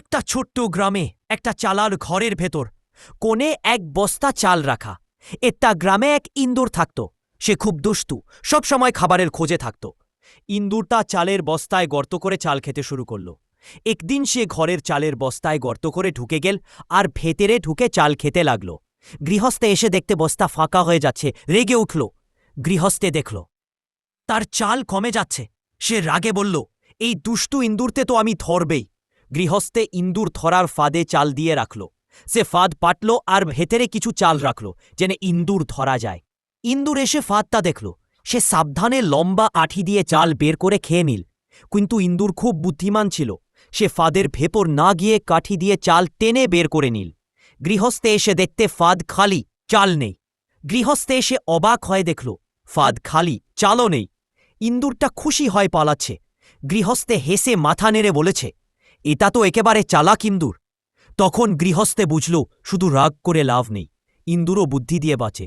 একটা ছোট্ট গ্রামে একটা চালার ঘরের ভেতর, কোণে এক বস্তা চাল রাখা। একটা গ্রামে এক ইন্দুর থাকত। সে খুব দুষ্টু সবসময় খাবারের খোঁজে থাকত। ইন্দুরটা চালের বস্তায় গর্ত করে চাল খেতে শুরু করল। একদিন সে ঘরের চালের বস্তায় গর্ত করে ঢুকে গেল আর ভেতরে ঢুকে চাল খেতে লাগল। গৃহস্থে এসে দেখতে বস্তা ফাঁকা হয়ে যাচ্ছে, রেগে উঠল। গৃহস্থে দেখল, তার চাল কমে যাচ্ছে। সে রাগে বলল, এই দুষ্টু ইন্দুরতে তো আমি ধরবেই। গৃহস্থে ইন্দুর ধরার ফাঁদে চাল দিয়ে রাখল। সে ফাঁদ পাটল আর ভেতরে কিছু চাল রাখল, যেন ইন্দুর ধরা যায়। ইন্দুর এসে ফাঁদটা দেখল। সে সাবধানে লম্বা আঠি দিয়ে চাল বের করে খেয়ে নিল। কিন্তু ইন্দুর খুব বুদ্ধিমান ছিল। সে ফাঁদের ভেপর না গিয়ে কাঠি দিয়ে চাল টেনে বের করে নিল। গৃহস্থে এসে দেখতে ফাঁদ খালি, চাল নেই। গৃহস্থে এসে অবাক হয়ে দেখল, ফাঁদ খালি, চালও নেই। ইন্দুরটা খুশি হয় পালাচ্ছে। গৃহস্থে হেসে মাথা নেড়ে বলেছে এটা তো একেবারে চালাক ইন্দুর। তখন গৃহস্থে বুঝল, শুধু রাগ করে লাভ নেই। ইন্দুরও বুদ্ধি দিয়ে বাঁচে।